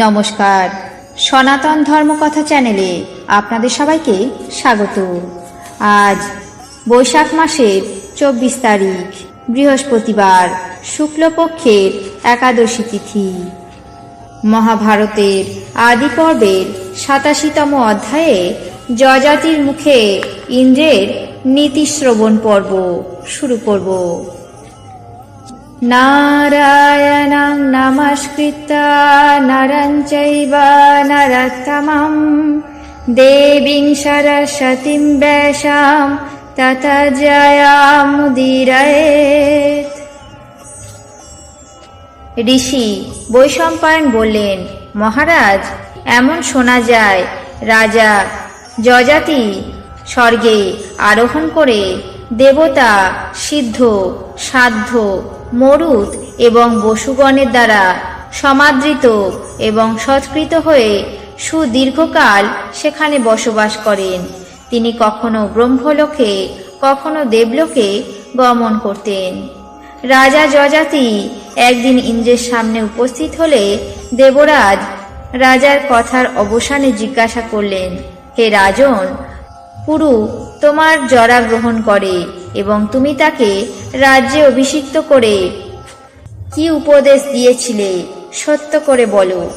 নমস্কার। সনাতন ধর্মকথা চ্যানেলে আপনাদের সবাইকে স্বাগত। আজ বৈশাখ মাসের চব্বিশ তারিখ, বৃহস্পতিবার, শুক্লপক্ষের একাদশী তিথি। মহাভারতের আদি পর্বের সাতাশিতম অধ্যায়ে যজাতির মুখে ইন্দ্রের নীতিশ্রবণ পর্ব শুরু করব। নারায়ণং নমস্কৃত্য নরং চৈব নরোত্তমं দেবীং সরস্বতীং ব্যাসাম তত জয়ামুদীরয়েত ঋষি বৈশম্পায়ন বললেন মহারাজ এমন শোনা যায় রাজা যজাতি স্বর্গে আরোহণ করে দেবতা, সিদ্ধ, সাধ্য মরুত এবং বসুগণের দ্বারা সমাদৃত এবং সৎকৃত হয়ে সুদীর্ঘকাল সেখানে বসবাস করেন। তিনি কখনো ব্রহ্মলোকে, কখনো দেবলোকে গমন করতেন। রাজা যজাতি একদিন ইন্দ্রের সামনে উপস্থিত হলে দেবরাজ রাজার কথার অবসানে জিজ্ঞাসা করলেন, হে রাজন পুরু, তোমার জরা গ্রহণ করে এবং তুমি তাকে রাজ্যে অভিষিক্ত করে। কি উপদেশ দিয়েছিলে? সত্য করে বলো।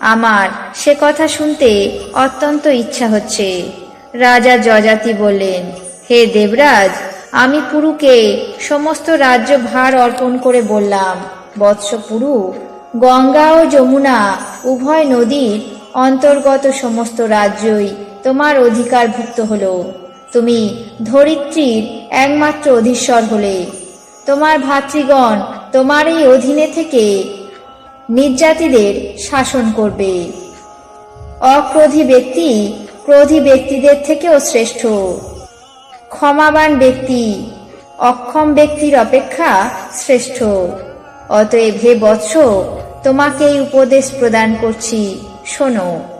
আমার সে কথা শুনতে অত্যন্ত ইচ্ছা হচ্ছে। রাজা যজাতি বললেন, হে দেবরাজ, আমি পুরুকে সমস্ত রাজ্য ভার অর্পণ করে বললাম, বৎস পুরু, গঙ্গা ও যমুনা উভয় নদীর অন্তর্গত সমস্ত রাজ্যই তোমার অধিকারভুক্ত হলো। তুমি ধরিত্রীর একমাত্র অধীশ্বর হলে। তোমার ভাতৃগণ তোমার এই অধীনে থেকে নির্যাতিদের শাসন করবে। অক্রোধী ব্যক্তি ক্রোধী ব্যক্তিদের থেকেও শ্রেষ্ঠ। ক্ষমাবান ব্যক্তি, অক্ষম ব্যক্তির অপেক্ষা শ্রেষ্ঠ। অতএব হে বৎস, তোমাকে এই উপদেশ প্রদান করছি, শোনো।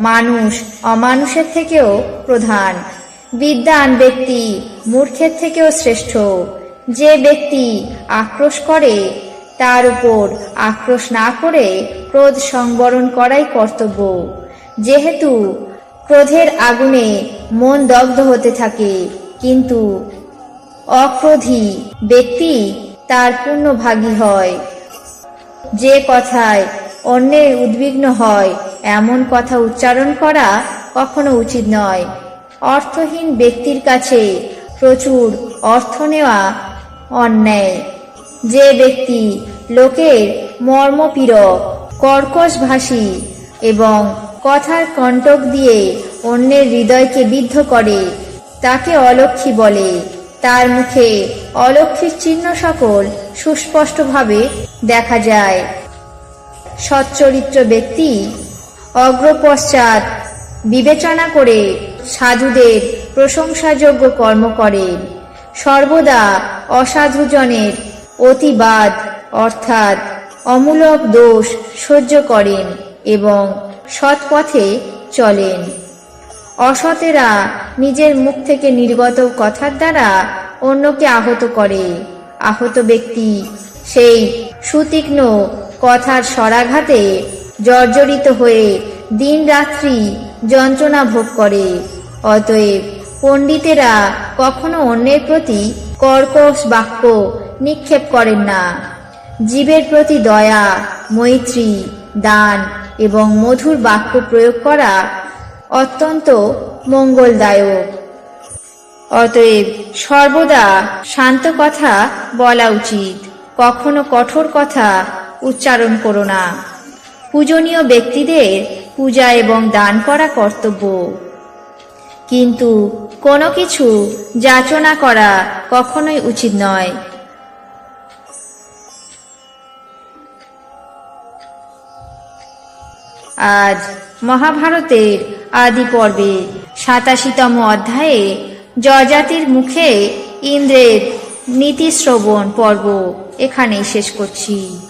মানুষ, অমানুষের থেকেও প্রধান। বিদ্যান ব্যক্তি, মূর্খের থেকেও শ্রেষ্ঠ। যে ব্যক্তি আক্রোশ করে, তার উপর আক্রোশ না করে ক্রোধ সংবরণ করাই কর্তব্য। যেহেতু ক্রোধের আগুনে মন দগ্ধ হতে থাকে, কিন্তু অক্রোধী ব্যক্তি তার পূর্ণভাগী হয়। যে কথায় অন্যের উদ্বিগ্ন হয় এমন কথা উচ্চারণ করা কখনো উচিত নয়। অর্থহীন ব্যক্তির কাছে প্রচুর অর্থ নেওয়া অন্যায়। যে ব্যক্তি লোকের মর্মপীড়ক, কর্কশভাষী এবং কথার কণ্টক দিয়ে অন্যের হৃদয়কে বিদ্ধ করে, তাকে অলক্ষী বলে। তার মুখে অলক্ষীর চিহ্ন সকল সুস্পষ্টভাবে দেখা যায়। সচ্চরিত্র ব্যক্তি অগ্রপশ্চাৎ বিবেচনা করে সাধুদের প্রশংসাযোগ্য কর্ম করেন সর্বদা অসাধুজনের অতিবাদ অর্থাৎ অমূলক দোষ সহ্য করেন এবং সৎপথে চলেন। অসতেরা নিজের মুখ থেকে নির্গত কথার দ্বারা অন্যকে আহত করে। আহত ব্যক্তি সেই সুতীক্ষ্ণ কথার স্বরাঘাতে জর্জরিত হয়ে দিন রাত্রি যন্ত্রণা ভোগ করে। অতএব পণ্ডিতেরা কখনো অন্যের প্রতি কর্কশ বাক্য নিক্ষেপ করেন না। জীবের প্রতি দয়া, মৈত্রী, দান এবং মধুর বাক্য প্রয়োগ করা অত্যন্ত মঙ্গলদায়ক। অতএব সর্বদা শান্ত কথা বলা উচিত। কখনো কঠোর কথা উচ্চারণ করো না। পূজনীয় ব্যক্তিদের পূজা এবং দান করা কর্তব্য। কিন্তু কোনো কিছু যাচনা করা কখনোই উচিত নয়। আজ মহাভারতের আদি পর্বে সাতাশিতম অধ্যায়ে জজাতির মুখে ইন্দ্রের নীতিশ্রবণ পর্ব এখানেই শেষ করছি।